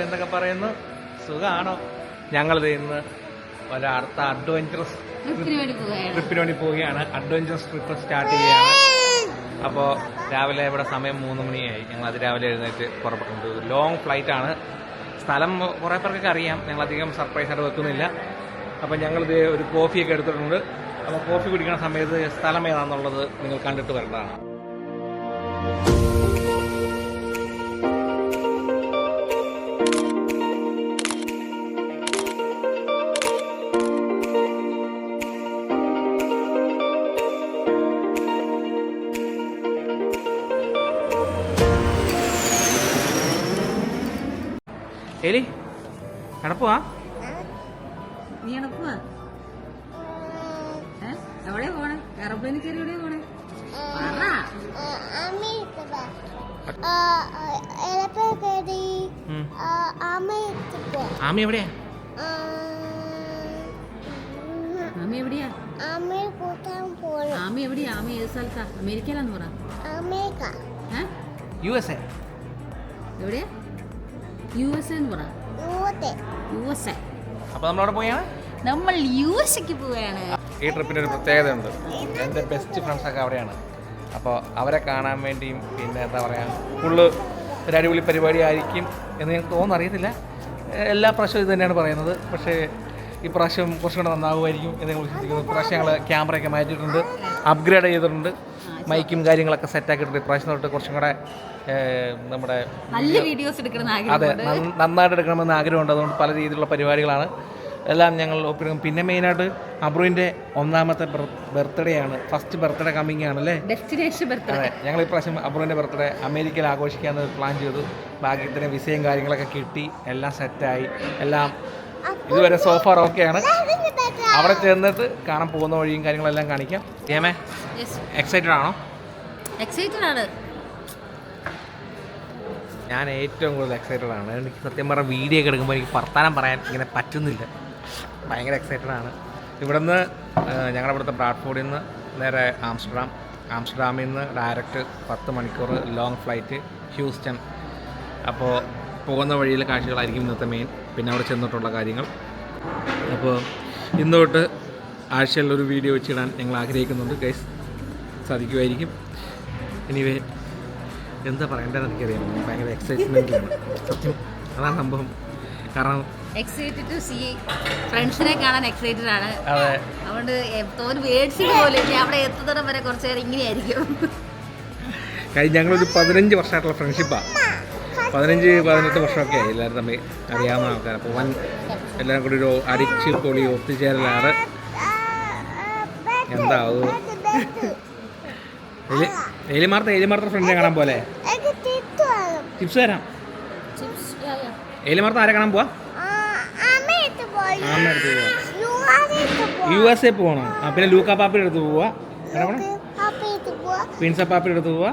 എന്തൊക്കെ പറയുന്നു? സുഖമാണോ ഞങ്ങളിത് ഇന്ന് ഒരാർത്ഥ അഡ്വഞ്ചറസ് ട്രിപ്പിന് വേണ്ടി പോവുകയാണ്. അഡ്വഞ്ചറസ് ട്രിപ്പ് സ്റ്റാർട്ട് ചെയ്യുകയാണ്. അപ്പോൾ രാവിലെ ഇവിടെ സമയം മൂന്ന് മണിയായി. ഞങ്ങൾ അതിരാവിലെ എഴുന്നേറ്റ് പുറപ്പെട്ടുണ്ട് ലോങ് ഫ്ലൈറ്റ് ആണ്. സ്ഥലം കുറേ പേർക്കൊക്കെ അറിയാം. ഞങ്ങൾ അധികം സർപ്രൈസ് ആയിട്ട് വെക്കുന്നില്ല. ഞങ്ങൾ ഞങ്ങളിത് ഒരു കോഫിയൊക്കെ എടുത്തിട്ടുണ്ട്. അപ്പോൾ കോഫി കുടിക്കുന്ന സമയത്ത് സ്ഥലം ഏതാണെന്നുള്ളത് നിങ്ങൾ കണ്ടിട്ട് വരേണ്ടതാണ്. എലി കടപ്പുവാ നീ എവിടെ പോവാ ഏ? എവിടെയാ പോണേ? എയർപ്ലെയിനിൽ കയറി എവിടെ പോണേ? പറ. ഉം. ആമി എവിടെയാ? ആമി എവിടെയാ? ആമി എവിടെയാ? ആമി ഏത് സ്ഥലത്താ? അമേരിക്കയിലാന്ന് പറ. അമേരിക്ക. U S A. എവിടെയാ? യു എസ് എന്ന് പറ. U S A. അപ്പോൾ നമ്മളവിടെ പോയാണ്? നമ്മൾ യു എസ് എക്ക് പോവുകയാണ് ഈ ട്രിപ്പിന് ഒരു പ്രത്യേകത ഉണ്ട് എന്റെ ബെസ്റ്റ് ഫ്രണ്ട്സ് ഒക്കെ അവിടെയാണ്. അപ്പോൾ അവരെ കാണാൻ വേണ്ടിയും പിന്നെ എന്താ പറയുക ഫുള്ള് ഒരു അടിപൊളി പരിപാടി ആയിരിക്കും എന്ന് ഞങ്ങൾക്ക് തോന്നുന്നു. അറിയത്തില്ല. എല്ലാ പ്രാവശ്യവും ഇത് തന്നെയാണ് പറയുന്നത്. പക്ഷേ ഈ പ്രാവശ്യം കുറച്ചും കൂടെ നന്നാവുമായിരിക്കും എന്ന് ഞങ്ങൾ വിശ്വസിക്കുന്നു. ഇപ്രാവശ്യം ഞങ്ങൾ ക്യാമറയൊക്കെ മാറ്റിയിട്ടുണ്ട്. അപ്ഗ്രേഡ് ചെയ്തിട്ടുണ്ട്. മൈക്കും കാര്യങ്ങളൊക്കെ സെറ്റാക്കിയിട്ടുണ്ട് ഇപ്രാവശ്യം തൊട്ട് കുറച്ചും കൂടെ നമ്മുടെ നല്ല വീഡിയോസ് എടുക്കണം അതെ നന്നായിട്ട് എടുക്കണമെന്ന് ആഗ്രഹമുണ്ട്. അതുകൊണ്ട് പല രീതിയിലുള്ള പരിപാടികളാണ്. എല്ലാം ഞങ്ങൾ ഒപ്പിടും. പിന്നെ മെയിനായിട്ട് അബ്രുവിന്റെ ഒന്നാമത്തെ ബർത്ത്ഡേ ആണ്. ഫസ്റ്റ് ബർത്ത്ഡേ കമ്മിങ് ആണല്ലേ അല്ലേ? ഡെസ്റ്റിനേഷൻ ബർത്ത്ഡേ ഞങ്ങൾ ഞങ്ങൾ ഇപ്രാവശ്യം അബ്രുവിന്റെ ബർത്ത്ഡേ അമേരിക്കയിൽ ആഘോഷിക്കാമെന്ന് പ്ലാൻ ചെയ്തു. ഭാഗ്യത്തിന് വിസയും കാര്യങ്ങളൊക്കെ കിട്ടി. എല്ലാം സെറ്റായി എല്ലാം ഇതുവരെ സോഫാർ ഓക്കെയാണ് അവിടെ ചെന്നിട്ട് കാണാൻ പോകുന്ന വഴിയും കാര്യങ്ങളെല്ലാം കാണിക്കാം. ഏമേ എക്സൈറ്റഡ് ആണോ? എക്സൈറ്റഡ് ആണ്. ഞാൻ ഏറ്റവും കൂടുതൽ എക്സൈറ്റഡ് ആണ്. എനിക്ക് സത്യം പറഞ്ഞ വീഡിയോ ഒക്കെ എടുക്കുമ്പോൾ എനിക്ക് വർത്താനം പറയാൻ ഇങ്ങനെ പറ്റുന്നില്ല. ഭയങ്കര എക്സൈറ്റഡ് ആണ്. ഇവിടുന്ന് ഞങ്ങളുടെ ഇവിടുത്തെ ബ്രാഡ്ഫോർഡിൽ നിന്ന് നേരെ ആംസ്റ്റർഡാം. ആംസ്റ്റർഡാമിൽ നിന്ന് ഡയറക്റ്റ് പത്ത് മണിക്കൂർ ലോങ് ഫ്ലൈറ്റ് ഹ്യൂസ്റ്റൺ. അപ്പോൾ പോകുന്ന വഴിയിലെ കാഴ്ചകളായിരിക്കും ഇന്നത്തെ മെയിൻ പിന്നെ അവിടെ ചെന്നിട്ടുള്ള കാര്യങ്ങൾ. അപ്പോൾ ഇന്ന് തൊട്ട് ആഴ്ചയിലൊരു വീഡിയോ വെച്ചിടാൻ ഞങ്ങൾ ആഗ്രഹിക്കുന്നുണ്ട്. ഗൈസ് സാധിക്കുമായിരിക്കും. എനിവേ എന്താ പറയേണ്ടതെന്ന് എനിക്കറിയാം. ഭയങ്കര എക്സൈറ്റ്മെന്റിലാണ് സത്യം അതാണ് സംഭവം. കാരണം എക്സൈറ്റഡ് ടു സീ ഫ്രണ്ട്സിനെ കാണാൻ എക്സൈറ്റഡ് ആണ്. അതുകൊണ്ട് തോന് പോലെ ഇനി അവിടെ എത്തുന്നിടം വരെ കുറച്ച് നേരം ഇങ്ങനെയായിരിക്കും. കഴിഞ്ഞ ഞങ്ങളൊരു പതിനഞ്ച് വർഷമായിട്ടുള്ള ഫ്രണ്ട്ഷിപ്പാണ് പതിനഞ്ച് പതിനെട്ട് വർഷമൊക്കെ ആയി എല്ലാവരും തമ്മിൽ അറിയാവുന്ന ആൾക്കാർ അപ്പോൾ വൻ എല്ലാവരും കൂടി ഒരു അരിച്ച് പൊളി ഒത്തുചേരലാണ്. എന്താവും എലി എലിമാർത്ത എലിമാർത്ത ഫ്രണ്ടിനെ കാണാൻ പോലെ ചിപ്സ് തരാം. എലിമാർത്ത ആരെ കാണാൻ പോവാ? അടുത്ത് പോവാ. യു എസ് എ പോകണം ആ പിന്നെ ലൂക്ക പാപ്പിയുടെ അടുത്ത് പോവാ. പിൻസ പോണം? അടുത്ത് പാപ്പിയുടെ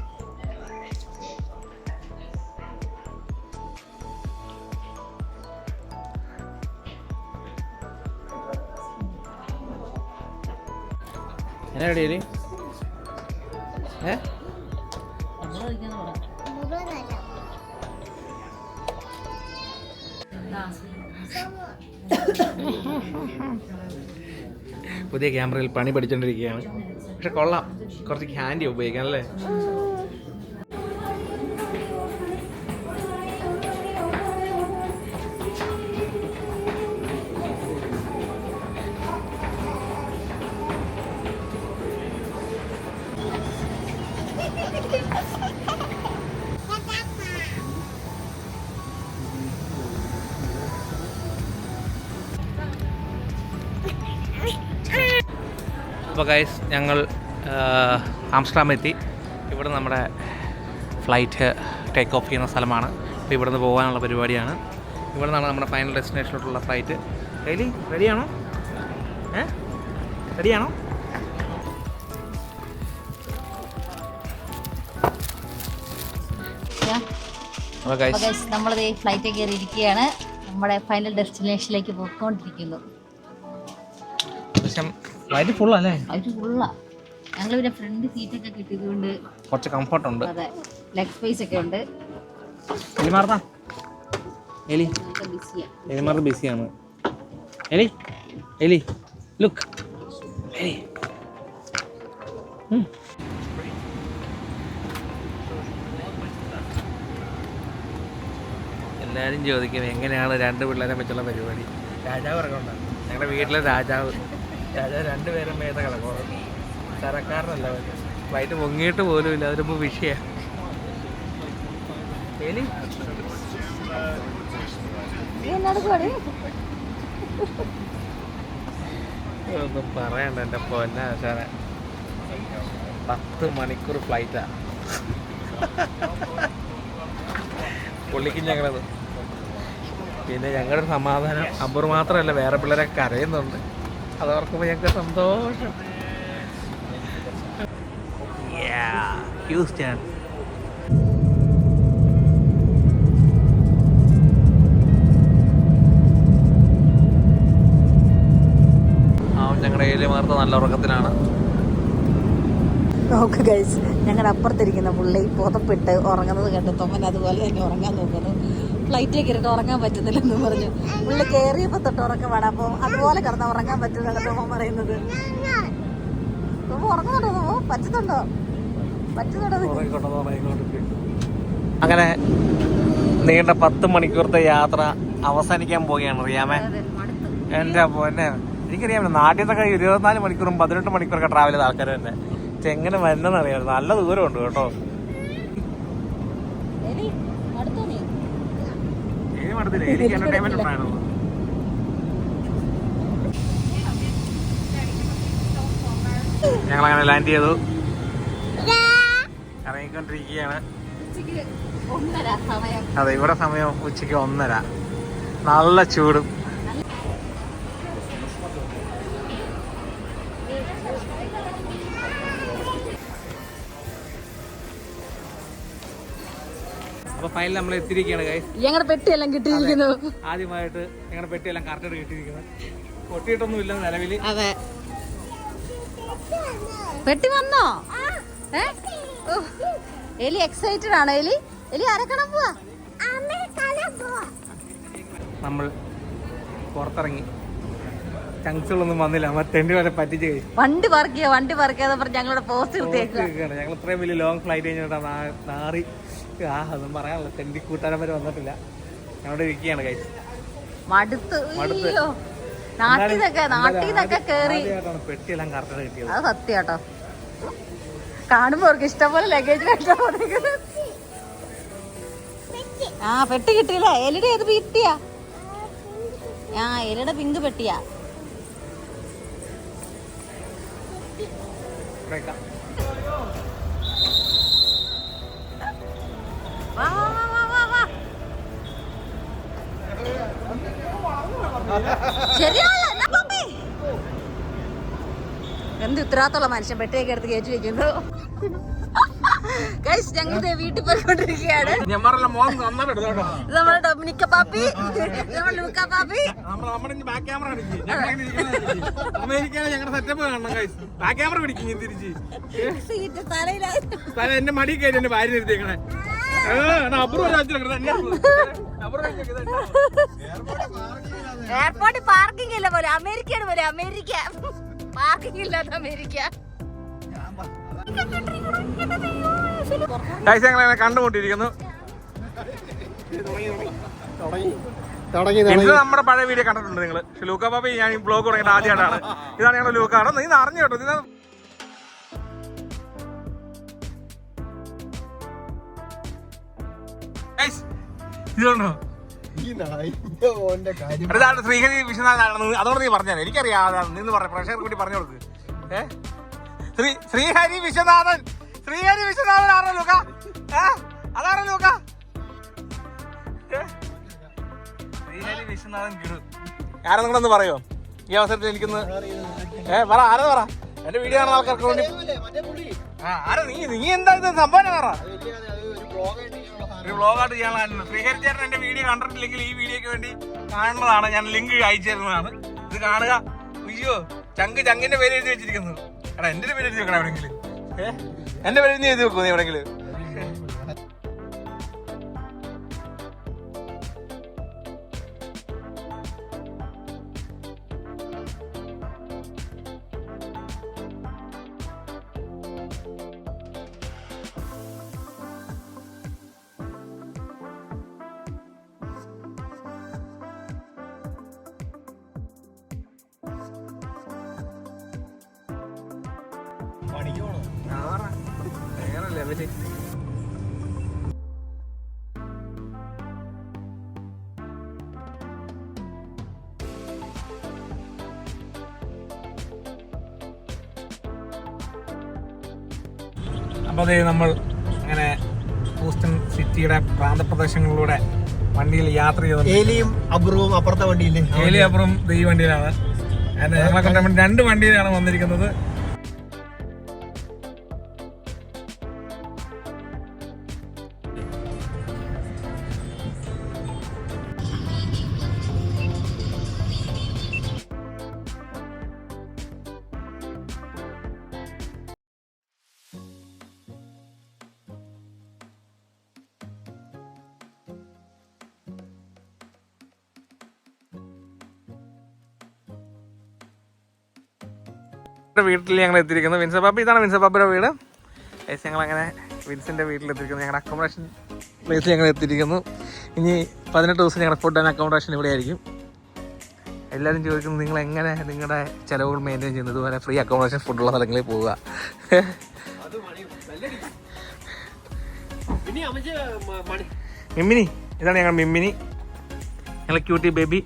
എവിടെയാ ഏ? പുതിയ ക്യാമറയിൽ പണി പഠിച്ചുകൊണ്ടിരിക്കുകയാണ് പക്ഷെ കൊള്ളാം. കുറച്ച് ഹാൻഡി ഉപയോഗിക്കാം അല്ലേ? അപ്പോൾ ഗൈസ് ഞങ്ങൾ ആംസ്റ്റർഡാം എത്തി ഇവിടെ നമ്മുടെ ഫ്ലൈറ്റ് ടേക്ക് ഓഫ് ചെയ്യുന്ന സ്ഥലമാണ്. അപ്പോൾ ഇവിടുന്ന് പോകാനുള്ള പരിപാടിയാണ്. ഇവിടെ നിന്നാണ് നമ്മുടെ ഫൈനൽ ഡെസ്റ്റിനേഷനിലോട്ടുള്ള ഫ്ലൈറ്റ് ഡെയിലി റെഡിയാണോ ഏ? റെഡിയാണോ നമ്മളത് ഫ്ലൈറ്റ് കയറി ഇരിക്കുകയാണ് നമ്മുടെ ഫൈനൽ ഡെസ്റ്റിനേഷനിലേക്ക് പോയിക്കൊണ്ടിരിക്കുന്നു. ഫ്ലൈറ്റ് അല്ലേ? ഫുള്ളാ ഞങ്ങൾ പിന്നെ ഫ്രണ്ട് സീറ്റൊക്കെ കിട്ടിയതുകൊണ്ട് കുറച്ച് കംഫർട്ടുണ്ട് അതെ ലെഗ് സ്പേസ് ഒക്കെ ഉണ്ട്. എലി. എലി ബിസിയാണ് എലിമാർ ബിസിയാണ് എലി. എലി. ലുക്ക് എലി. എല്ലാവരും ചോദിക്കും എങ്ങനെയാണ് രണ്ട് പിള്ളേരെ വെച്ചുള്ള പരിപാടി? രാജാവ് ഇറങ്ങണ്ട ഞങ്ങളുടെ വീട്ടിലെ രാജാവ്. രണ്ടുപേരും മേത കിടക്കണം തരക്കാരനല്ല വൈകിട്ട് പൊങ്ങിയിട്ട് പോലും ഇല്ല അതിലിപ്പോൾ വിഷയ. എലി? ഒന്നും പറയണ്ട എന്റെ പൊന്ന ആശാനെ പത്ത് മണിക്കൂർ ഫ്ലൈറ്റാ. പുള്ളിക്ക് ഞങ്ങളത് പിന്നെ ഞങ്ങളുടെ സമാധാനം. അമ്പൂർ മാത്രമല്ല വേറെ പിള്ളേരെ കരയുന്നുണ്ട്. അത് ഓർക്കുമ്പോൾ ഞങ്ങൾക്ക് സന്തോഷം ഹ്യൂസ്റ്റൺ ആ ഞങ്ങളുടെ ഏരിയ മാർത്ത നല്ല ഉറക്കത്തിലാണ്. നോക്ക് ഗൈസ് ഞങ്ങളുടെ അപ്പുറത്തിരിക്കുന്ന പുള്ളി പുതപ്പിട്ട് ഉറങ്ങുന്നത് കണ്ട് തൊമ്മൻ അതുപോലെ തന്നെ ഉറങ്ങാൻ നോക്കുന്നു. ഫ്ലൈറ്റിൽ കയറിയിട്ട് ഉറങ്ങാൻ പറ്റുന്നില്ലെന്ന് പറഞ്ഞു. പുള്ളി കയറിയപ്പോൾ തൊട്ട് ഉറക്കമാണ് അപ്പോൾ അതുപോലെ കിടന്ന് ഉറങ്ങാൻ പറ്റുന്നതാണ് മോൻ പറയുന്നത്. ഉറങ്ങുന്നുണ്ടോ? പറ്റുന്നുണ്ടോ? അങ്ങനെ നീണ്ട പത്ത് മണിക്കൂറത്തെ യാത്ര അവസാനിക്കാൻ പോവുകയാണ് റിയാമേ. എന്റെ പൊന്നെ. എനിക്കറിയാമല്ലോ നാട്ടിൽ നിന്നൊക്കെ ഇരുപത്തിനാല് മണിക്കൂറും പതിനെട്ട് മണിക്കൂറൊക്കെ ട്രാവൽ ചെയ്ത ആൾക്കാർ തന്നെ. എങ്ങനെ വരുന്നതെന്ന് അറിയാമല്ലോ നല്ല ദൂരമുണ്ട് കേട്ടോ എലി, അടുത്തോ നീ? എനിക്ക് എന്റർടൈൻമെന്റ് ഉണ്ടായിരുന്നു. ഞങ്ങൾ അങ്ങനെ ലാൻഡ് ചെയ്തു. ഇറങ്ങിക്കൊണ്ടിരിക്കുകയാണ്. അതെ ഇവിടെ സമയം ഉച്ചയ്ക്ക് ഒന്നര. നല്ല ചൂടും. ഫൈനൽ നമ്മൾ എത്തിയിരിക്കുകയാണ് കൈ ഞങ്ങളുടെ പെട്ടിയെല്ലാം കിട്ടിയിരിക്കുന്നു. ആദ്യമായിട്ട് ഞങ്ങളുടെ പെട്ടിയെല്ലാം കറക്റ്റായിട്ട് കിട്ടിയിരിക്കുന്നത് പൊട്ടിയിട്ടൊന്നും ഇല്ല നിലവിൽ അതെ. പെട്ടി വന്നോ? ഏ? എലി എക്സൈറ്റഡ് ആണ്. എലി എലി അരക്കണം പോവാ? നമ്മൾ പുറത്തിറങ്ങി. ചങ്സുകളൊന്നും വന്നില്ല. തെണ്ടി വരെ പറ്റിച്ച് വണ്ടി വർക്ക് വണ്ടി വർക്ക് ചെയ്യാതെ പറഞ്ഞ് ഞങ്ങളുടെ പോസ്റ്റ് ഞങ്ങൾ ഇത്രയും വലിയ ലോങ് ഫ്ലൈറ്റ് കഴിഞ്ഞിട്ടാണ് നാറി ആ അതും പറയാനുള്ള തെണ്ടി കൂട്ടാരം വരെ വന്നിട്ടില്ല. ഞങ്ങളുടെ ഇരിക്കുകയാണ് കഴിച്ച് മടുത്ത്. അയ്യോ. കേറി. ആദ്യമായിട്ടാണ് പെട്ടിയെല്ലാം കറക്റ്റ് കിട്ടിയത്. അത് സത്യം കേട്ടോ കാണുമ്പോ അവർക്ക് ഇഷ്ടംപോലെ ലഗേജ് ആ പെട്ടി കിട്ടിയില്ല? എലിയുടെ ഏത് പെട്ടിയാ? ആ എലിയുടെ പിങ്ക് പെട്ടിയാ. പപ്പി? എന്ത് ഉത്തരവാദിത്തമുള്ള മനുഷ്യൻ പെട്ടിയൊക്കെ എടുത്ത് കയറ്റി വെക്കുന്നു? വീട്ടിൽ പോയിക്കൊണ്ടിരിക്കുകയാണ്. നമ്മുടെ ഡൊമിനിക്ക പാപ്പി. നമ്മുടെ ലൂക്ക പാപ്പി. എന്റെ മടി കയറി എന്റെ ഭാര്യ നിർത്തിയേക്കണേ. അപ്പുറം എയർപോർട്ടിൽ പാർക്കിംഗ് ഇല്ല പോലെ അമേരിക്കയാണ് പോലെ അമേരിക്ക. പാർക്കിംഗ് ഇല്ലാത്ത അമേരിക്ക. ഞങ്ങളെ കണ്ടുമുട്ടിയിരിക്കുന്നു. ഇത് നമ്മുടെ പഴയ വീഡിയോ കണ്ടിട്ടുണ്ട് നിങ്ങൾ. ലൂക്ക ബാബി ഞാൻ ഈ ബ്ലോഗ് തുടങ്ങിയിട്ട് ആദ്യമായിട്ടാണ്. ഇതാണ് ഞങ്ങളുടെ ലൂക്കാണ് നീ അറിഞ്ഞു കേട്ടോ ഇത് Guys, ഇതുണ്ടോ? അടുത്താണ് ശ്രീഹരി വിശ്വനാഥാണെന്ന് അതോട് നീ പറഞ്ഞാൽ എനിക്കറിയാം അതാണ്. നിന്ന് പറഞ്ഞു പ്രേക്ഷകർക്ക് വേണ്ടി പറഞ്ഞു കൊടുക്ക്. ഏ? ശ്രീ ശ്രീഹരി വിശ്വനാഥൻ. ശ്രീഹരി വിശ്വനാഥൻ ആരോ ലൂക്ക? ഏ? അതാണോ ലൂക്ക? ശ്രീഹരി വിശ്വനാഥൻ കിടു ആരാ നിങ്ങളൊന്ന് പറയോ? ഈ അവസരത്തിൽ എനിക്കൊന്ന് ഏ പറ ആരാ പറ? എന്റെ വീഡിയോ കാണുന്ന ആൾക്കാർക്ക് വേണ്ടി ആ ആരോ നീ? നീ എന്താ ഇത് സംഭവം പറ? ഒരു വ്ളോഗായിട്ട് ചെയ്യാനുള്ള ശ്രീഹരി ചേട്ടൻ എന്റെ വീഡിയോ കണ്ടിട്ടില്ലെങ്കിൽ ഈ വീഡിയോക്ക് വേണ്ടി കാണുന്നതാണ്. ഞാൻ ലിങ്ക് അയച്ചു തരുന്നതാണ് ഇത് കാണുക. അയ്യോ ചങ്ക് ചങ്കിന്റെ പേര് എഴുതി വെച്ചിരിക്കുന്നു എടാ എന്റെ പേര് എഴുതി വെക്കണം എവിടെയെങ്കിലും? ഏഹ് എന്റെ പേര് എഴുതി വെക്കുന്നു എവിടെയെങ്കിലും? വേറെ ലെവൽ അപ്പോൾ അതേ നമ്മൾ അങ്ങനെ ഹൂസ്റ്റൺ സിറ്റിയുടെ പ്രാന്തപ്രദേശങ്ങളിലൂടെ വണ്ടിയിൽ യാത്ര ചെയ്തു ഏലിയും അബ്രവും അപ്പുറത്തെ വണ്ടിയില്ലേ? ഏലിയപ്പുറം ഈ വണ്ടിയിലാണ്. ഞങ്ങളെ കൊണ്ടുപോകാൻ രണ്ട് വണ്ടിയിലാണ് വന്നിരിക്കുന്നത്. വീട്ടിൽ ഞങ്ങൾ എത്തിയിരിക്കുന്നു. വിൻസ പാപ്പ ഇതാണ് വിൻസ പാപ്പയുടെ വീട്. ഏസ് ഞങ്ങൾ അങ്ങനെ വിൻസിന്റെ വീട്ടിൽ എത്തിയിരിക്കുന്നു. ഞങ്ങളുടെ അക്കോമഡേഷൻ പ്ലേസിൽ ഞങ്ങൾ എത്തിയിരിക്കുന്നു. ഇനി പതിനെട്ട് ദിവസം ഞങ്ങളുടെ ഫുഡ് ആൻഡ് അക്കോമഡേഷൻ ഇവിടെ ആയിരിക്കും. എല്ലാവരും ചോദിക്കുന്നത് നിങ്ങൾ എങ്ങനെ നിങ്ങളുടെ ചിലവുകൾ മെയിന്റെയിൻ ചെയ്യുന്നത് ഇതുപോലെ ഫ്രീ അക്കോമഡേഷൻ ഫുഡുള്ള സ്ഥലങ്ങളിൽ പോവുക. മിമ്മിനി ഇതാണ് ഞങ്ങൾ മിമ്മിനി. ഞങ്ങൾ ക്യൂട്ടി ബേബി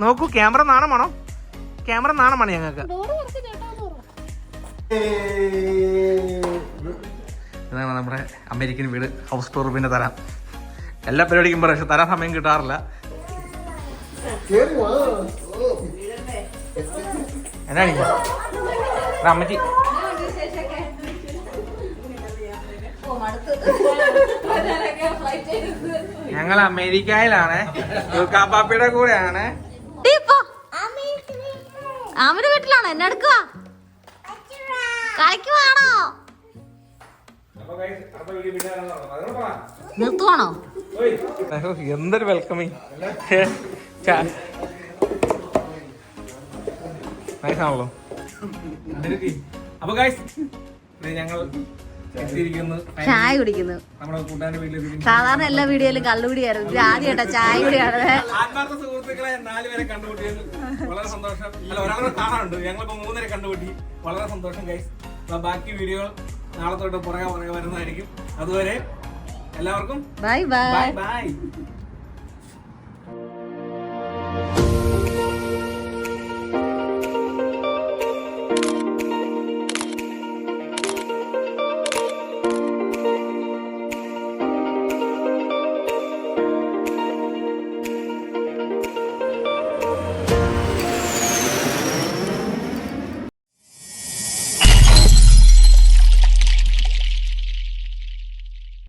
നോക്കൂ ക്യാമറ നാണമാണോ? ക്യാമറ നാണമാണ് ഞങ്ങൾക്ക്. ഇതാണ് നമ്മുടെ അമേരിക്കൻ വീട് ഹൗസ് ടൂർ പിന്നെ തരാം. എല്ലാ പരിപാടിക്കും പക്ഷെ തരാൻ സമയം കിട്ടാറില്ല. എന്നാണ് അമ്മച്ചി. ഞങ്ങൾ അമേരിക്കയിലാണ്. ദുർഗാപ്പാപ്പിയുടെ കൂടെയാണ്. ആമിന്റെ വീട്ടിലാണ്? എന്നെ എടുക്കുക കളിക്കുവാണോ? നിർത്തുവാണോ? എന്തൊരു വെൽക്കമിങ് നൈസാണല്ലോ അപ്പൊ ഗൈസ് ഞങ്ങൾ ചായ കുടിക്കുന്നു. സാധാരണ എല്ലാ വീഡിയോയിലും കള്ളുപിടിയായിരുന്നു. ഇത് ആദ്യമായിട്ടാ ചായ കുടിയാണ്. ആത്മാർത്ഥ സുഹൃത്തുക്കളെ നാലുപേരെ കണ്ടുമുട്ടിയത് വളരെ സന്തോഷം. അല്ല ഒരാളെ കാണാനുണ്ട്. ഞങ്ങളിപ്പോ മൂന്നരെ കണ്ടുപിടി വളരെ സന്തോഷം ഗൈസ് ബാക്കി വീഡിയോകൾ നാളെ തൊട്ട് പുറകെ പുറകെ വരുന്നതായിരിക്കും. അതുവരെ എല്ലാവർക്കും ബൈ ബൈ ബൈ ബൈ